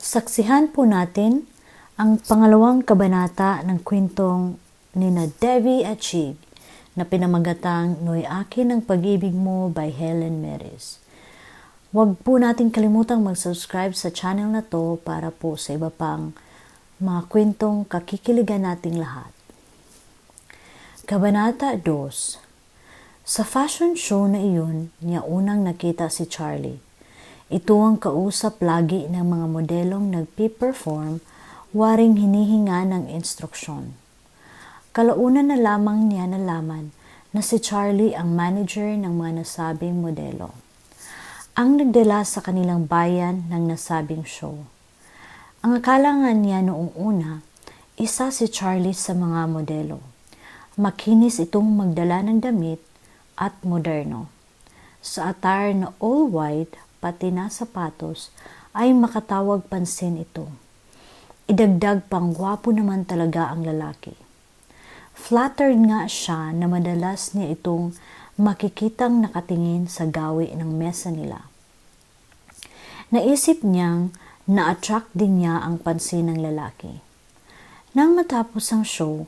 Saksihan po natin ang pangalawang kabanata ng kwentong ni na Devi at na pinamagatang Noy Akin ang Pag-ibig Mo by Helen Meres. Huwag po natin kalimutang mag-subscribe sa channel na to para po sa iba pang mga kwentong kakikiligan nating lahat. Kabanata 2 Sa fashion show na iyon, niya unang nakita si Charlie. Ito ang kausap lagi ng mga modelong nagpi-perform, waring hinihinga ng instruksyon. Kalaunan na lamang niya nalaman na si Charlie ang manager ng mga nasabing modelo. Ang nagdala sa kanilang bayan ng nasabing show. Ang akala nga niya noong una, isa si Charlie sa mga modelo. Makinis itong magdala ng damit at moderno. Sa attire na all white, pati na sapatos, ay makatawag pansin ito. Idagdag pang gwapo naman talaga ang lalaki. Flattered nga siya na madalas niya itong makikitang nakatingin sa gawi ng mesa nila. Naisip niyang na-attract din niya ang pansin ng lalaki. Nang matapos ang show,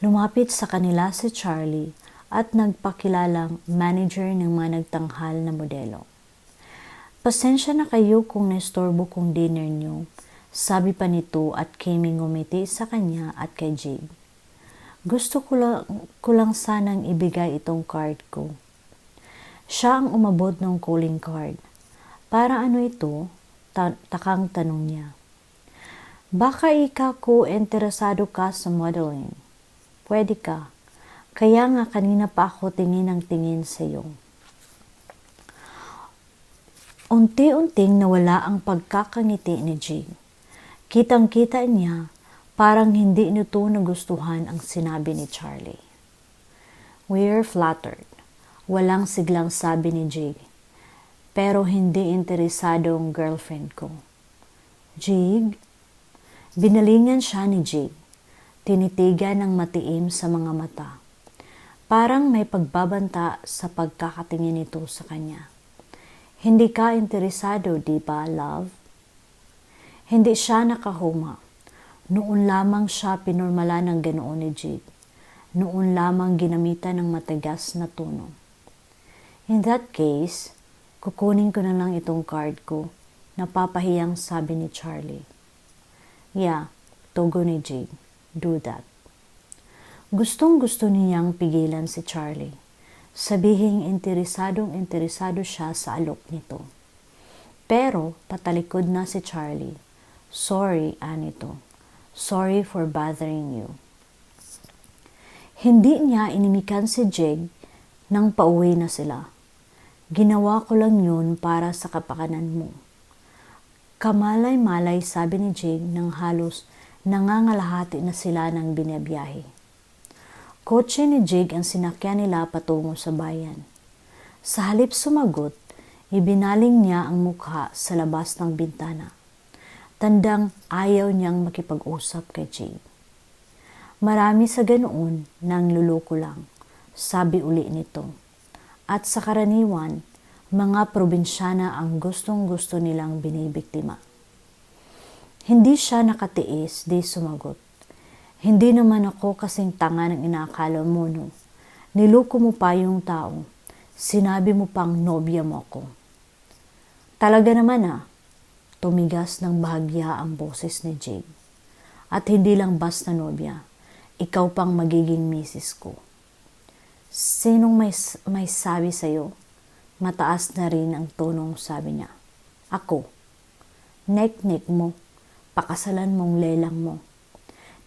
lumapit sa kanila si Charlie at nagpakilalang manager ng mga nagtanghal na modelo. Pasensya na kayo kung naistorbo kong dinner niyo, sabi pa nito at kaming ngumiti sa kanya at kay Jig. Gusto ko lang, ko lang sanang ibigay itong card ko. Siya ang umabot ng calling card. Para ano ito? Ta- takang tanong niya. Baka ikaw ko interesado ka sa modeling. Pwede ka. Kaya nga kanina pa ako tingin ng tingin sa iyo. Unti-unting nawala ang pagkakangiti ni Jig. Kitang-kita niya parang hindi nito nagustuhan ang sinabi ni Charlie. We're flattered. Walang siglang sabi ni Jig. Pero hindi interesado ang girlfriend ko. Jig? Binalingan siya ni Jig. Tinitigan ng matiim sa mga mata. Parang may pagbabanta sa pagkakatingin nito sa kanya. Hindi ka interesado, di ba, love? Hindi siya nakahuma. Noon lamang siya pinormala ng ganoon ni Jig. Noon lamang ginamitan ng matigas na tono. In that case, kukunin ko na lang itong card ko. Napapahiyang sabi ni Charlie. Yeah, tugo ni Jig. Do that. Gustong gusto niyang pigilan si Charlie sabihing interesadong interesado siya sa alok nito. Pero patalikod na si Charlie. Sorry, Anito. Sorry for bothering you. Hindi niya inimikan si Jig nang pauwi na sila. Ginawa ko lang yun para sa kapakanan mo. Kamalay-malay sabi ni Jig nang halos nangangalahati na sila ng binabiyahe. Kotse ni Jig ang sinakyan nila patungo sa bayan. Sa halip sumagot, ibinaling niya ang mukha sa labas ng bintana. Tandang ayaw niyang makipag-usap kay Jig. Marami sa ganoon nang luloko lang, sabi uli nito. At sa karaniwan, mga probinsyana ang gustong-gusto nilang binibiktima. Hindi siya nakatiis, di sumagot. Hindi naman ako kasing tanga ng inaakala mo, no. Niloko mo pa yung tao. Sinabi mo pang nobya mo ako. Talaga naman ah, tumigas ng bahagya ang boses ni Jig. At hindi lang basta nobya, ikaw pang magiging misis ko. Sinong may, may sabi sa'yo? Mataas na rin ang tonong sabi niya. Ako. Nek-nek mo. Pakasalan mong lelang mo.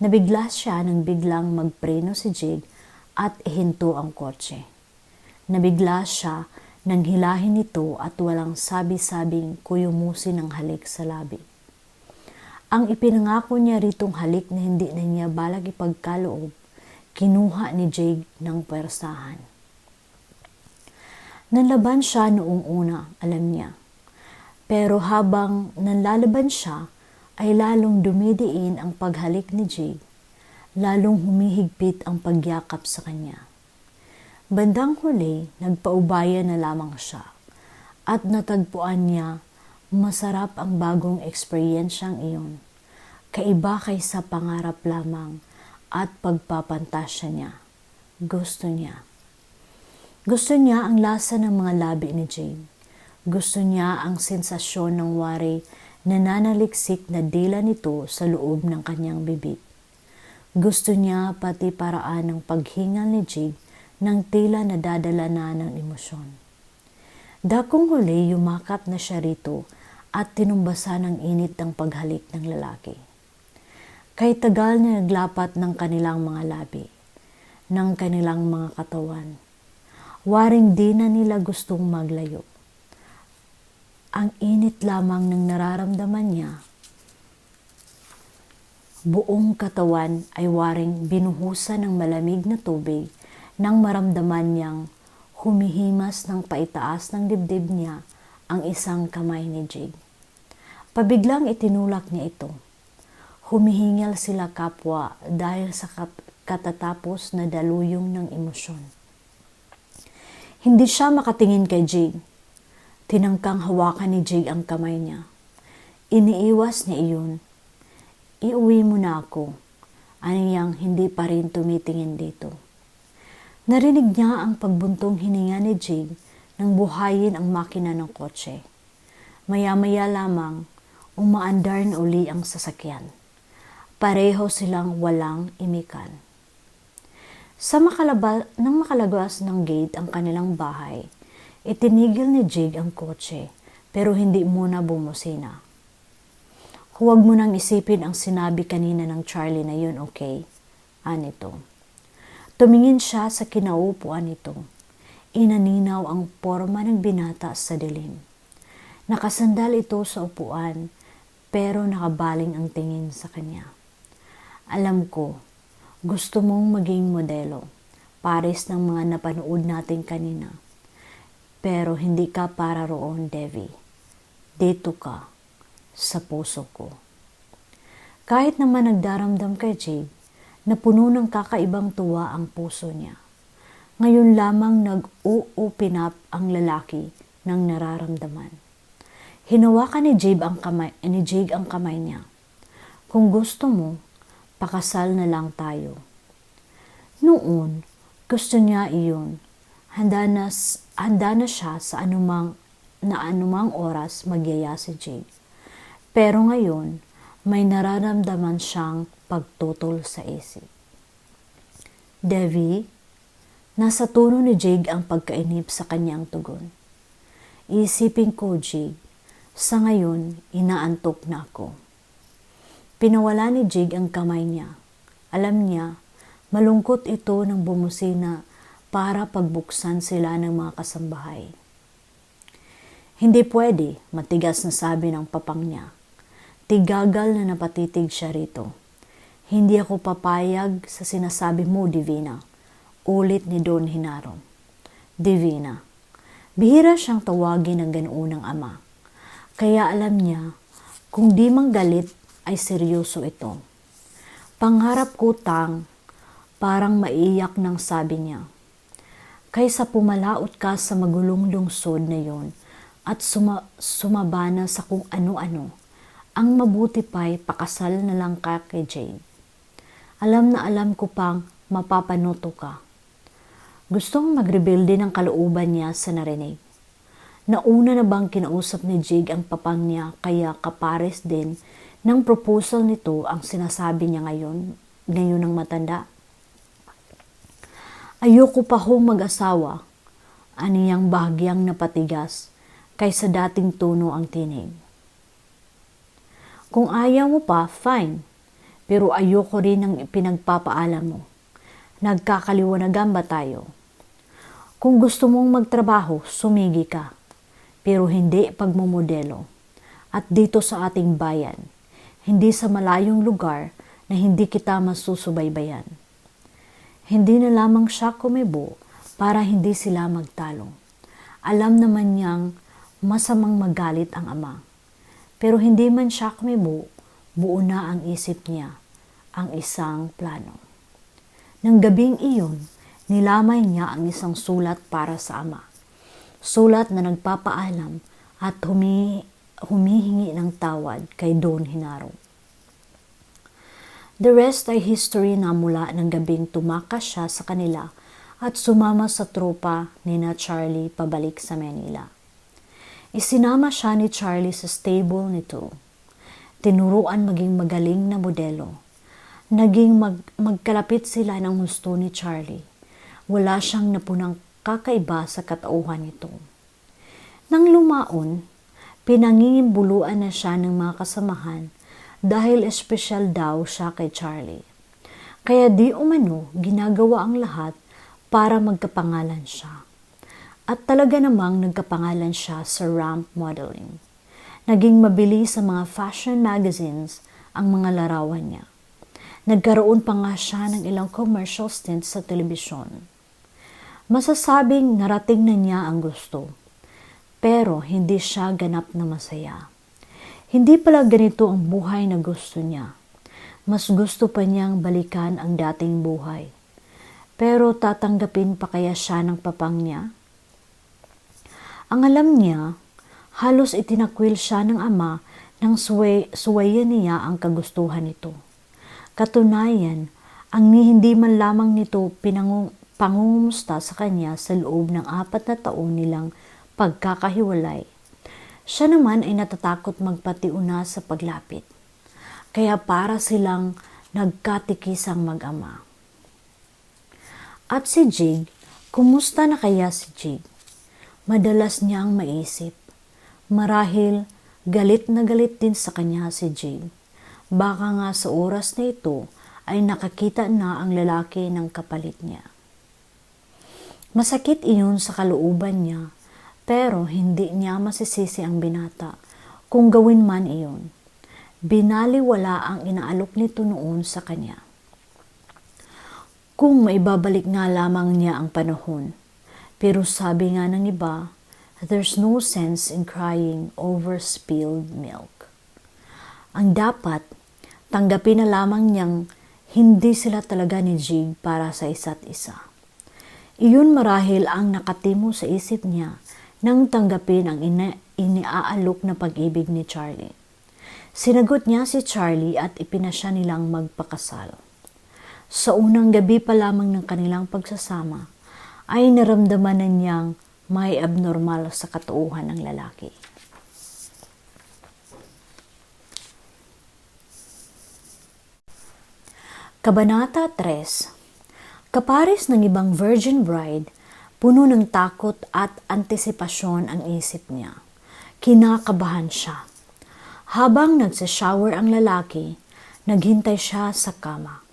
Nabigla siya nang biglang magpreno si Jig at ihinto ang kotse. Nabigla siya nang hilahin ito at walang sabi-sabing kuyumusin ng halik sa labi. Ang ipinangako niya ritong halik na hindi na niya balag ipagkaloob, kinuha ni Jig ng pwersahan. Nanlaban siya noong una, alam niya. Pero habang nanlalaban siya, ay lalong dumidiin ang paghalik ni Jig, lalong humihigpit ang pagyakap sa kanya. Bandang huli, nagpaubaya na lamang siya at natagpuan niya Masarap ang bagong eksperyensyang iyon. Kaiba kaysa pangarap lamang at pagpapantasya niya. Gusto niya. Gusto niya ang lasa ng mga labi ni Jane. Gusto niya ang sensasyon ng wari na nanaliksik na dila nito sa loob ng kanyang bibig. Gusto niya pati paraan ng paghingal ni Jig ng tila na dadala na ng emosyon. Dakong huli yumakap na siya rito at tinumbasa ng init ng paghalik ng lalaki. Kay tagal na naglapat ng kanilang mga labi, ng kanilang mga katawan, waring di na nila gustong maglayo. Ang init lamang ng nararamdaman niya, buong katawan ay waring binuhusan ng malamig na tubig nang maramdaman niyang humihimas ng paitaas ng dibdib niya ang isang kamay ni Jig. Pabiglang itinulak niya ito. Humihingal sila kapwa dahil sa katatapos na daluyong ng emosyon. Hindi siya makatingin kay Jig. Tinangkang hawakan ni Jig ang kamay niya. Iniiwas niya iyon. Iuwi mo na ako. Aniyang hindi pa rin tumitingin dito. Narinig niya ang pagbuntong hininga ni Jig nang buhayin ang makina ng kotse. Maya-maya lamang, umaandar na uli ang sasakyan. Pareho silang walang imikan. Sa makalaba, nang makalabas ng gate ang kanilang bahay, itinigil ni Jig ang kotse pero hindi muna bumusina. Huwag mo nang isipin ang sinabi kanina ng Charlie na yun, okay? Anito. Tumingin siya sa kinaupuan nito Inaninaw ang forma ng binata sa dilim. Nakasandal ito sa upuan pero nakabaling ang tingin sa kanya. Alam ko, gusto mong maging modelo, pares ng mga napanood natin kanina. Pero hindi ka para roon, Devi. Dito ka, sa puso ko. Kahit naman nagdaramdam kay Jade, na puno ng kakaibang tuwa ang puso niya. Ngayon lamang nag-u-open up ang lalaki ng nararamdaman. Hinawakan ni Jib ang kamay, ni Jig ang kamay niya. Kung gusto mo, pakasal na lang tayo. Noon, gusto niya iyon. Handa na, handa na siya sa anumang, na anumang oras magyaya si Jig. Pero ngayon, may nararamdaman siyang pagtutol sa isip. Devi, Nasa tono ni Jig ang pagkainip sa kanyang tugon. Isipin ko, Jig, sa ngayon, inaantok na ako. Pinawala ni Jig ang kamay niya. Alam niya, malungkot ito ng bumusina para pagbuksan sila ng mga kasambahay. Hindi pwede, matigas na sabi ng papang niya. Tigagal na napatitig siya rito. Hindi ako papayag sa sinasabi mo, Divina Ulit ni Don Hinaro. Divina. Bihira siyang tawagin ng ganoon ama. Kaya alam niya, kung di mang galit ay seryoso ito. Pangharap ko tang, parang maiyak ng sabi niya. Kaysa pumalaot ka sa magulong lungsod na yon at suma, sumabana sa kung ano-ano, ang mabuti pa'y pakasal na lang ka kay Jade. Alam na alam ko pang mapapanoto ka. Gustong magrebuilde ng kalooban niya sa narinig. Nauna na bang kinausap ni Jig ang papang niya kaya kapares din ng proposal nito ang sinasabi niya ngayon, ngayon ng matanda? Ayoko pa ho mag-asawa, aniyang bahagyang napatigas kaysa dating tono ang tinig. Kung ayaw mo pa, fine. Pero ayoko rin ang pinagpapaalam mo. Nagkakaliwanagan ba tayo? Kung gusto mong magtrabaho, sumigi ka. Pero hindi pagmumodelo. At dito sa ating bayan, hindi sa malayong lugar na hindi kita masusubaybayan. Hindi na lamang siya kumibo para hindi sila magtalo. Alam naman niyang masamang magalit ang ama. Pero hindi man siya kumibo, buo na ang isip niya ang isang plano. Nang gabing iyon, nilamay niya ang isang sulat para sa ama. Sulat na nagpapaalam at humi, humihingi ng tawad kay Don Hinaro. The rest ay history na mula ng gabing tumakas siya sa kanila at sumama sa tropa ni na Charlie pabalik sa Manila. Isinama siya ni Charlie sa stable nito. Tinuruan maging magaling na modelo. Naging mag, magkalapit sila ng gusto ni Charlie. Wala siyang napunang kakaiba sa katauhan nito. Nang lumaon, pinangingimbuluan na siya ng mga kasamahan dahil espesyal daw siya kay Charlie. Kaya di umano ginagawa ang lahat para magkapangalan siya. At talaga namang nagkapangalan siya sa ramp modeling. Naging mabili sa mga fashion magazines ang mga larawan niya. Nagkaroon pa nga siya ng ilang commercial stints sa telebisyon. Masasabing narating na niya ang gusto. Pero hindi siya ganap na masaya. Hindi pala ganito ang buhay na gusto niya. Mas gusto pa niyang balikan ang dating buhay. Pero tatanggapin pa kaya siya ng papang niya? Ang alam niya, halos itinakwil siya ng ama nang suway, suwayan niya ang kagustuhan nito. Katunayan, ang hindi man lamang nito pinangung, pangungumusta sa kanya sa loob ng apat na taon nilang pagkakahiwalay. Siya naman ay natatakot magpatiuna sa paglapit. Kaya para silang nagkatikisang mag-ama. At si Jig, kumusta na kaya si Jig? Madalas niyang maisip. Marahil, galit na galit din sa kanya si Jig. Baka nga sa oras na ito ay nakakita na ang lalaki ng kapalit niya. Masakit iyon sa kalooban niya, pero hindi niya masisisi ang binata kung gawin man iyon. Binaliwala ang inaalok nito noon sa kanya. Kung maibabalik nga lamang niya ang panahon. Pero sabi nga ng iba, there's no sense in crying over spilled milk. Ang dapat, tanggapin na lamang niyang hindi sila talaga ni Jig para sa isa't isa. Iyon marahil ang nakatimo sa isip niya nang tanggapin ang ina- iniaalok na pag-ibig ni Charlie. Sinagot niya si Charlie at ipinasya nilang magpakasal. Sa unang gabi pa lamang ng kanilang pagsasama, ay naramdaman na niyang may abnormal sa katuuhan ng lalaki. Kabanata 3 Kapares ng ibang virgin bride, puno ng takot at antisipasyon ang isip niya. Kinakabahan siya. Habang nagsashower ang lalaki, naghintay siya sa kama.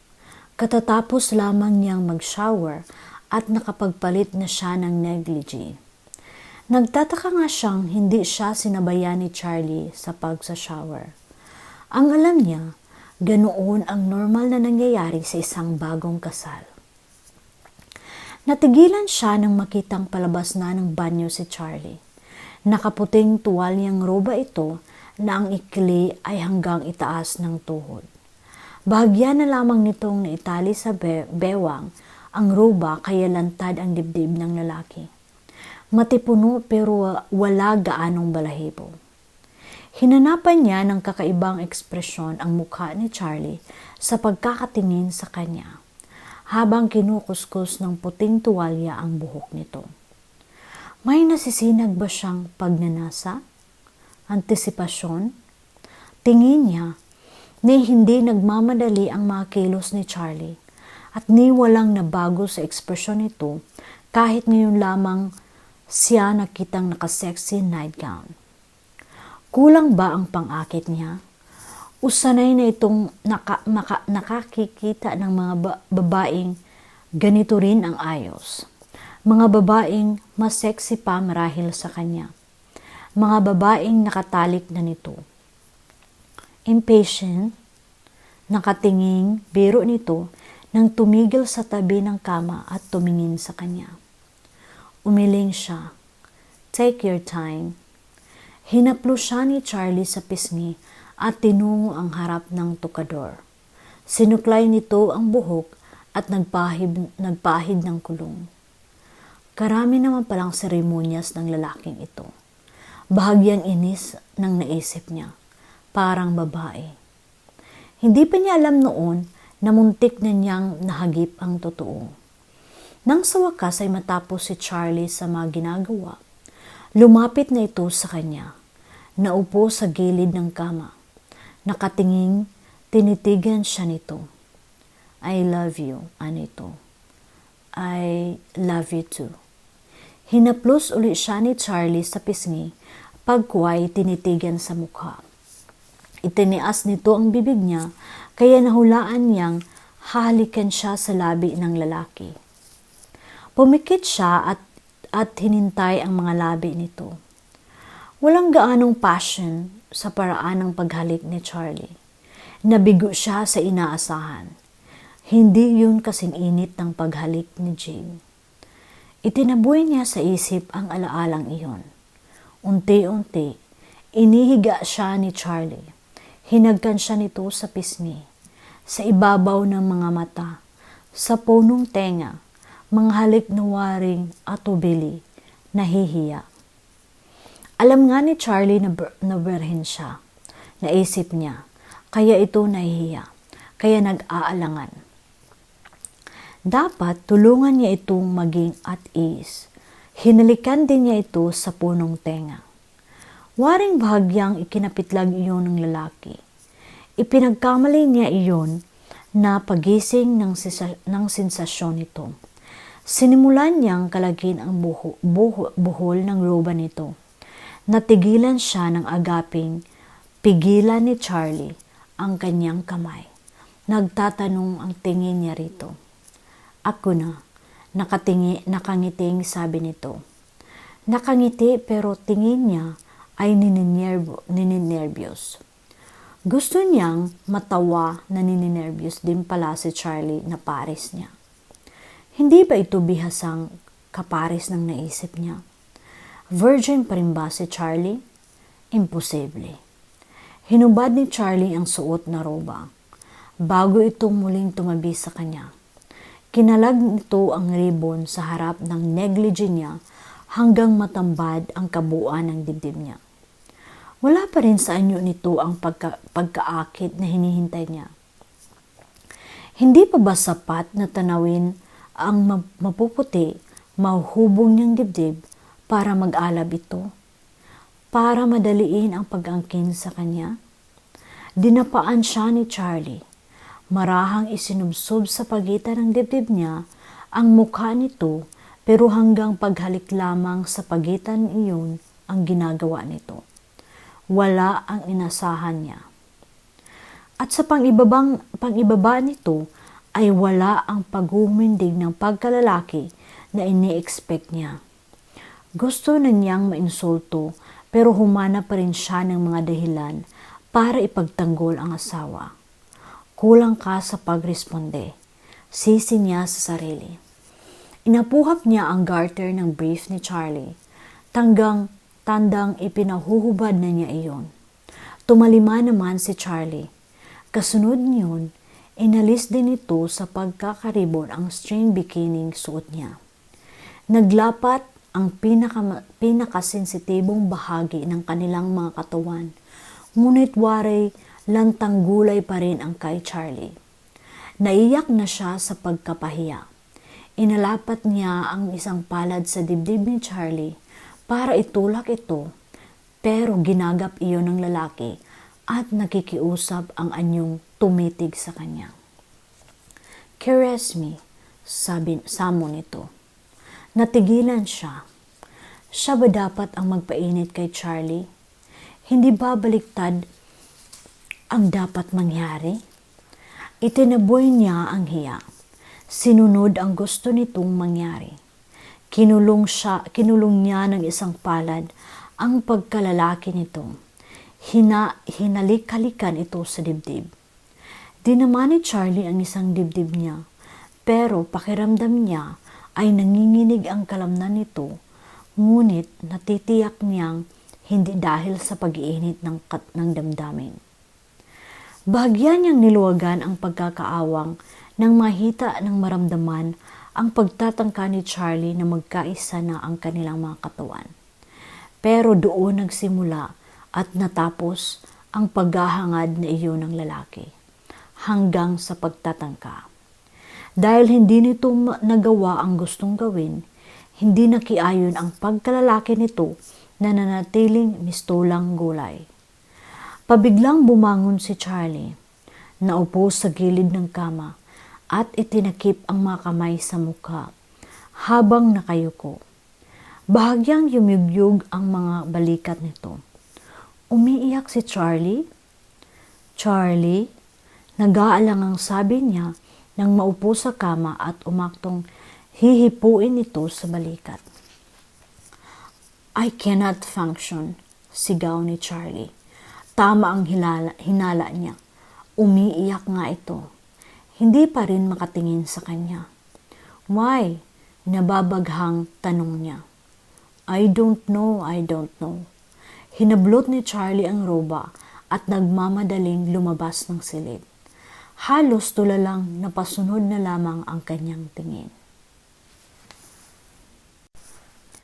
Katatapos lamang niyang mag-shower at nakapagpalit na siya ng negligee. Nagtataka nga siyang hindi siya sinabayan ni Charlie sa pagsa-shower. Ang alam niya, ganoon ang normal na nangyayari sa isang bagong kasal. Natigilan siya nang makitang palabas na ng banyo si Charlie. Nakaputing tuwalyang roba ito na ang ikli ay hanggang itaas ng tuhod. Bahagya na lamang nitong naitali sa be- bewang ang roba kaya lantad ang dibdib ng lalaki. Matipuno pero wala gaanong balahibo. Hinanapan niya ng kakaibang ekspresyon ang mukha ni Charlie sa pagkakatingin sa kanya habang kinukuskus ng puting tuwalya ang buhok nito. May nasisinag ba siyang pagnanasa? Antisipasyon? Tingin niya ni hindi nagmamadali ang mga kilos ni Charlie at ni walang nabago sa ekspresyon nito kahit ngayon lamang siya nakitang nakasexy nightgown. Kulang ba ang pangakit niya? Usanay na itong naka, maka, nakakikita ng mga ba- babaeng ganito rin ang ayos. Mga babaeng mas sexy pa marahil sa kanya. Mga babaeng nakatalik na nito. Impatient, nakatinging, biro nito nang tumigil sa tabi ng kama at tumingin sa kanya. Umiling siya. Take your time. Hinaplo siya ni Charlie sa pisngi at tinungo ang harap ng tukador. Sinuklay nito ang buhok at nagpahid, nagpahid ng kulong. Karami naman palang seremonyas ng lalaking ito. Bahagyang inis ng naisip niya, parang babae. Hindi pa niya alam noon na muntik na niyang nahagip ang totoo. Nang sa wakas ay matapos si Charlie sa mga ginagawa, lumapit na ito sa kanya. Naupo sa gilid ng kama. Nakatinging, tinitigan siya nito. I love you, ano ito? I love you too. Hinaplos uli siya ni Charlie sa pisngi pagkuway tinitigan sa mukha. Itinias nito ang bibig niya kaya nahulaan niyang hahalikan siya sa labi ng lalaki. Pumikit siya at, at hinintay ang mga labi nito. Walang gaanong passion sa paraan ng paghalik ni Charlie. Nabigo siya sa inaasahan. Hindi yun kasing init ng paghalik ni Jane. Itinaboy niya sa isip ang alaalang iyon. Unti-unti, inihiga siya ni Charlie. Hinagkan siya nito sa pisngi, sa ibabaw ng mga mata, sa punong tenga, mga halik na waring at ubili, nahihiya. Alam nga ni Charlie na, na berhen siya. Naisip niya, kaya ito nahihiya, kaya nag-aalangan. Dapat tulungan niya itong maging at ease. Hinalikan din niya ito sa punong tenga. Waring bahagyang ikinapitlag iyon ng lalaki. Ipinagkamali niya iyon na pagising ng, sisa- ng sensasyon nito. Sinimulan niyang kalagin ang buho, buho, buhol ng roba nito. Natigilan siya ng agaping pigilan ni Charlie ang kanyang kamay. Nagtatanong ang tingin niya rito. Ako na, nakatingi, nakangiting sabi nito. Nakangiti pero tingin niya ay nininervo, nininervyos. Gusto niyang matawa na nininervyos din pala si Charlie na pares niya. Hindi ba ito bihasang kapares ng naisip niya? Virgin pa rin ba si Charlie? Imposible. Hinubad ni Charlie ang suot na roba bago itong muling tumabi sa kanya. Kinalag nito ang ribbon sa harap ng negligee niya hanggang matambad ang kabuuan ng dibdib niya. Wala pa rin sa anyo nito ang pagka, pagkaakit na hinihintay niya. Hindi pa ba sapat na tanawin ang mapuputi, mahuhubong niyang dibdib para mag-alab ito? Para madaliin ang pag-angkin sa kanya? Dinapaan siya ni Charlie Marahang isinubsob sa pagitan ng dibdib niya ang mukha nito pero hanggang paghalik lamang sa pagitan iyon ang ginagawa nito. Wala ang inasahan niya. At sa pangibabang, pangibaba nito ay wala ang paghumindig ng pagkalalaki na ini-expect niya. Gusto na niyang mainsulto pero humana pa rin siya ng mga dahilan para ipagtanggol ang asawa. Kulang ka sa pagresponde. Sisi niya sa sarili. Inapuhap niya ang garter ng brief ni Charlie. Tanggang tandang ipinahuhubad na niya iyon. Tumalima naman si Charlie. Kasunod niyon, inalis din ito sa pagkakaribon ang string bikini suot niya. Naglapat ang pinaka, pinakasensitibong bahagi ng kanilang mga katawan. Ngunit waray lantang gulay pa rin ang kay Charlie. Naiyak na siya sa pagkapahiya. Inalapat niya ang isang palad sa dibdib ni Charlie para itulak ito, pero ginagap iyon ng lalaki at nakikiusap ang anyong tumitig sa kanya. Caress me, sabi samo nito. Natigilan siya. Siya ba dapat ang magpainit kay Charlie? Hindi ba baliktad ang dapat mangyari? Itinaboy niya ang hiya. Sinunod ang gusto nitong mangyari. Kinulong, siya, kinulong niya ng isang palad ang pagkalalaki nito. Hina, hinalik-halikan ito sa dibdib. Dinaman ni Charlie ang isang dibdib niya, pero pakiramdam niya ay nanginginig ang kalamnan nito, ngunit natitiyak niyang hindi dahil sa pag-iinit ng, ng damdamin. Bahagya niyang niluwagan ang pagkakaawang nang mahita ng maramdaman ang pagtatangka ni Charlie na magkaisa na ang kanilang mga katawan. Pero doon nagsimula at natapos ang paghahangad na iyo ng lalaki hanggang sa pagtatangka. Dahil hindi nito nagawa ang gustong gawin, hindi nakiayon ang pagkalalaki nito na nanatiling mistulang gulay. Pabiglang bumangon si Charlie, naupo sa gilid ng kama at itinakip ang mga kamay sa mukha habang nakayuko. Bahagyang yumyugyug ang mga balikat nito. Umiiyak si Charlie. Charlie, nag-aalang ang sabi niya nang maupo sa kama at umaktong hihipuin ito sa balikat. I cannot function, sigaw ni Charlie. Tama ang hilala, hinala niya. Umiiyak nga ito. Hindi pa rin makatingin sa kanya. Why? Nababaghang tanong niya. I don't know, I don't know. Hinablot ni Charlie ang roba at nagmamadaling lumabas ng silid. Halos tulalang napasunod na lamang ang kanyang tingin.